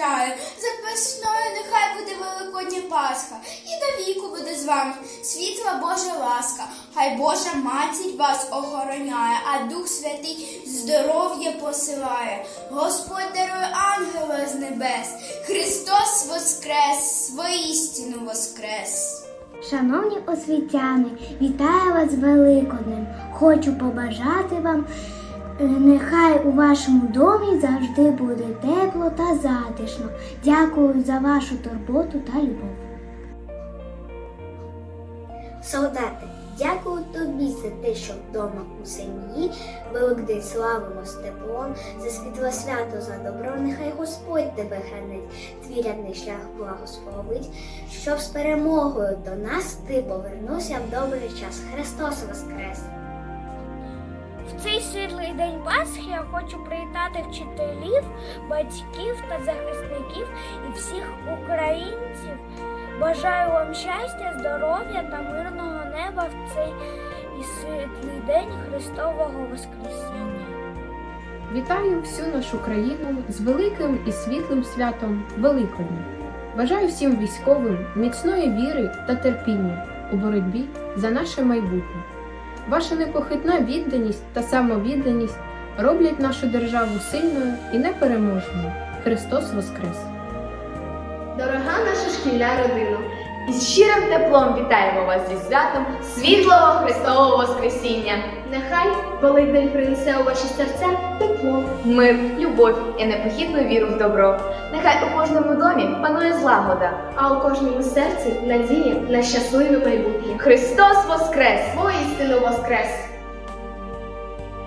бажаю. За весною нехай буде Великодня Пасха, і до віку буде з вами світла Божа ласка. Хай Божа матір вас охороняє, а Дух Святий здоров'я посилає. Господь дарує ангела з небес, Христос Воскрес, воістину Воскрес. Шановні освітяни, вітаю вас з Великоднем. Хочу побажати вам нехай у вашому домі завжди буде тепло та затишно. Дякую за вашу турботу та любов. Солдати, дякую тобі за те, що вдома у сім'ї Великдень славимо з теплом, за світло свято, за добро, нехай Господь тебе хранить, твій рядний шлях благословить, щоб з перемогою до нас ти повернувся в добрий час. Христос Воскрес! В цей світлий день Пасхи я хочу привітати вчителів, батьків та захисників і всіх українців. Бажаю вам щастя, здоров'я та мирного неба в цей світлий день Христового Воскресіння. Вітаю всю нашу країну з великим і світлим святом Великодня. Бажаю всім військовим міцної віри та терпіння у боротьбі за наше майбутнє. Ваша непохитна відданість та самовідданість роблять нашу державу сильною і непереможною. Христос Воскрес! Дорога наша шкільна родина, із щирим теплом вітаємо вас зі святом світлого Христового Воскресіння. Нехай Великдень принесе у ваші серця тепло, мир, любов і непохитну віру в добро. Нехай у кожному домі панує злагода, а у кожному серці надія на щасливе майбутнє. Христос Воскрес! Воістину Воскрес!